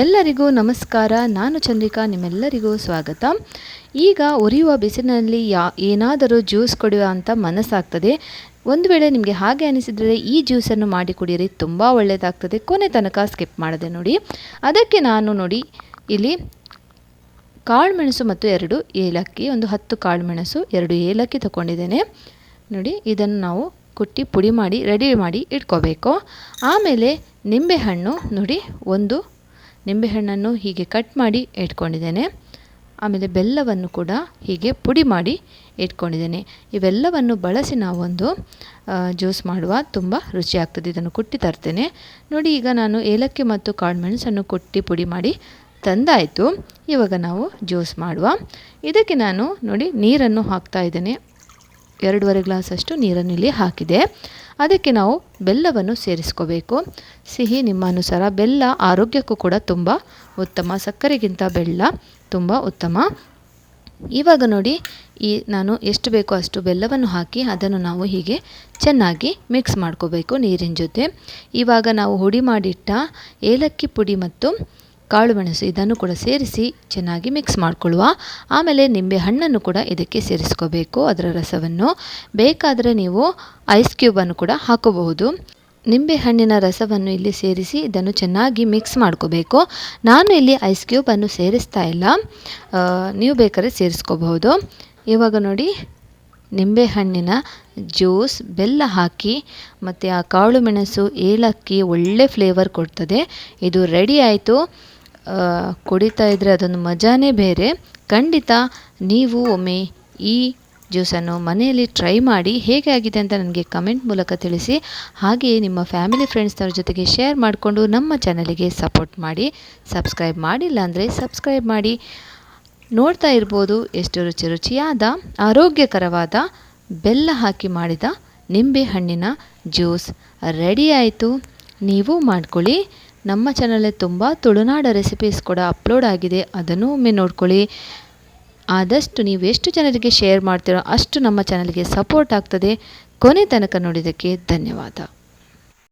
ಎಲ್ಲರಿಗೂ ನಮಸ್ಕಾರ. ನಾನು ಚಂದ್ರಿಕಾ, ನಿಮ್ಮೆಲ್ಲರಿಗೂ ಸ್ವಾಗತ. ಈಗ ಉರಿಯುವ ಬಿಸಿಲಿನಲ್ಲಿ ಯಾ, ಏನಾದರೂ ಜ್ಯೂಸ್ ಕುಡಿಯುವ ಅಂತ ಮನಸ್ಸಾಗ್ತದೆ. ಒಂದು ವೇಳೆ ನಿಮಗೆ ಹಾಗೆ ಅನಿಸಿದರೆ ಈ ಜ್ಯೂಸನ್ನು ಮಾಡಿ ಕುಡಿಯಿರಿ. ತುಂಬ ಒಳ್ಳೆಯದಾಗ್ತದೆ ಕೊನೆ ತನಕ ಸ್ಕಿಪ್ ಮಾಡಿದೆ ನೋಡಿ. ಅದಕ್ಕೆ ನಾನು ನೋಡಿ, ಇಲ್ಲಿ ಕಾಳುಮೆಣಸು ಮತ್ತು ಎರಡು ಏಲಕ್ಕಿ, ಒಂದು ಹತ್ತು ಕಾಳುಮೆಣಸು, ಎರಡು ಏಲಕ್ಕಿ ತಗೊಂಡಿದ್ದೇನೆ. ನೋಡಿ, ಇದನ್ನು ನಾವು ಕುಟ್ಟಿ ಪುಡಿ ಮಾಡಿ, ರೆಡಿ ಮಾಡಿ ಇಟ್ಕೋಬೇಕು. ಆಮೇಲೆ ನಿಂಬೆಹಣ್ಣು, ನೋಡಿ, ಒಂದು ನಿಂಬೆಹಣ್ಣನ್ನು ಹೀಗೆ ಕಟ್ ಮಾಡಿ ಇಟ್ಕೊಂಡಿದ್ದೇನೆ. ಆಮೇಲೆ ಬೆಲ್ಲವನ್ನು ಕೂಡ ಹೀಗೆ ಪುಡಿ ಮಾಡಿ ಇಟ್ಕೊಂಡಿದ್ದೇನೆ. ಇವೆಲ್ಲವನ್ನು ಬಳಸಿ ನಾವೊಂದು ಜ್ಯೂಸ್ ಮಾಡುವ ತುಂಬ ರುಚಿಯಾಗ್ತದೆ ಇದನ್ನು ಕುಟ್ಟಿ ತರ್ತೇನೆ. ನೋಡಿ, ಈಗ ನಾನು ಏಲಕ್ಕಿ ಮತ್ತು ಕಾಳುಮೆಣಸನ್ನು ಕುಟ್ಟಿ ಪುಡಿ ಮಾಡಿ ತಂದಾಯಿತು. ಇವಾಗ ನಾವು ಜ್ಯೂಸ್ ಮಾಡುವ. ಇದಕ್ಕೆ ನಾನು ನೋಡಿ ನೀರನ್ನು ಹಾಕ್ತಾ ಇದ್ದೇನೆ. ಎರಡೂವರೆ ಗ್ಲಾಸಷ್ಟು ನೀರನ್ನು ಇಲ್ಲಿ ಹಾಕಿದೆ. ಅದಕ್ಕೆ ನಾವು ಬೆಲ್ಲವನ್ನು ಸೇರಿಸ್ಕೋಬೇಕು. ಸಿಹಿ ನಿಮ್ಮ ಅನುಸಾರ ಬೆಲ್ಲ ಆರೋಗ್ಯಕ್ಕೂ ಕೂಡ ತುಂಬ ಉತ್ತಮ, ಸಕ್ಕರೆಗಿಂತ ಬೆಲ್ಲ ತುಂಬ ಉತ್ತಮ. ಇವಾಗ ನೋಡಿ, ಈ ನಾನು ಎಷ್ಟು ಬೇಕೋ ಅಷ್ಟು ಬೆಲ್ಲವನ್ನು ಹಾಕಿ ಅದನ್ನು ನಾವು ಹೀಗೆ ಚೆನ್ನಾಗಿ ಮಿಕ್ಸ್ ಮಾಡ್ಕೋಬೇಕು ನೀರಿನ ಜೊತೆ. ಇವಾಗ ನಾವು ಹುಡಿ ಮಾಡಿಟ್ಟ ಏಲಕ್ಕಿ ಪುಡಿ ಮತ್ತು ಕಾಳುಮೆಣಸು ಇದನ್ನು ಕೂಡ ಸೇರಿಸಿ ಚೆನ್ನಾಗಿ ಮಿಕ್ಸ್ ಮಾಡಿಕೊಳ್ಳುವ. ಆಮೇಲೆ ನಿಂಬೆ ಹಣ್ಣನ್ನು ಕೂಡ ಇದಕ್ಕೆ ಸೇರಿಸ್ಕೋಬೇಕು, ಅದರ ರಸವನ್ನು. ಬೇಕಾದರೆ ನೀವು ಐಸ್ ಕ್ಯೂಬನ್ನು ಕೂಡ ಹಾಕಬಹುದು. ನಿಂಬೆ ಹಣ್ಣಿನ ರಸವನ್ನು ಇಲ್ಲಿ ಸೇರಿಸಿ ಇದನ್ನು ಚೆನ್ನಾಗಿ ಮಿಕ್ಸ್ ಮಾಡ್ಕೋಬೇಕು. ನಾನು ಇಲ್ಲಿ ಐಸ್ ಕ್ಯೂಬನ್ನು ಸೇರಿಸ್ತಾ ಇಲ್ಲ. ನೀವು ಬೇಕಾದ್ರೆ ಸೇರಿಸ್ಕೋಬಹುದು. ಇವಾಗ ನೋಡಿ ನಿಂಬೆಹಣ್ಣಿನ ಜ್ಯೂಸ್, ಬೆಲ್ಲ ಹಾಕಿ, ಮತ್ತು ಆ ಕಾಳು ಮೆಣಸು ಏಲಕ್ಕಿ ಒಳ್ಳೆ ಫ್ಲೇವರ್ ಕೊಡ್ತದೆ. ಇದು ರೆಡಿ ಆಯಿತು. ಕುಡಿತಾ ಇದ್ದರೆ ಅದೊಂದು ಮಜಾನೇ ಬೇರೆ. ಖಂಡಿತ ನೀವು ಒಮ್ಮೆ ಈ ಜ್ಯೂಸನ್ನು ಮನೆಯಲ್ಲಿ ಟ್ರೈ ಮಾಡಿ ಹೇಗೆ ಆಗಿದೆ ಅಂತ ನನಗೆ ಕಮೆಂಟ್ ಮೂಲಕ ತಿಳಿಸಿ. ಹಾಗೆಯೇ ನಿಮ್ಮ ಫ್ಯಾಮಿಲಿ ಫ್ರೆಂಡ್ಸ್ನವ್ರ ಜೊತೆಗೆ ಶೇರ್ ಮಾಡಿಕೊಂಡು ನಮ್ಮ ಚಾನಲಿಗೆ ಸಪೋರ್ಟ್ ಮಾಡಿ, ಸಬ್ಸ್ಕ್ರೈಬ್ ಮಾಡಿಲ್ಲ ಅಂದರೆ ಸಬ್ಸ್ಕ್ರೈಬ್ ಮಾಡಿ. ನೋಡ್ತಾ ಇರ್ಬೋದು ಎಷ್ಟು ರುಚಿ ರುಚಿಯಾದ, ಆರೋಗ್ಯಕರವಾದ, ಬೆಲ್ಲ ಹಾಕಿ ಮಾಡಿದ ನಿಂಬೆ ಹಣ್ಣಿನ ಜ್ಯೂಸ್. ರೆಡಿ ಆಯಿತು. ನೀವು ಮಾಡ್ಕೊಳ್ಳಿ. ನಮ್ಮ ಚಾನಲಲ್ಲಿ ತುಂಬ ತುಳುನಾಡ ರೆಸಿಪೀಸ್ ಕೂಡ ಅಪ್ಲೋಡ್ ಆಗಿದೆ. ಅದನ್ನು ಒಮ್ಮೆ ನೋಡ್ಕೊಳ್ಳಿ. ಆದಷ್ಟು ನೀವು ಎಷ್ಟು ಜನರಿಗೆ ಶೇರ್ ಮಾಡ್ತೀರೋ ಅಷ್ಟು ನಮ್ಮ ಚಾನಲ್ಗೆ ಸಪೋರ್ಟ್ ಆಗ್ತದೆ. ಕೊನೆ ತನಕ ನೋಡಿದ್ದಕ್ಕೆ ಧನ್ಯವಾದ.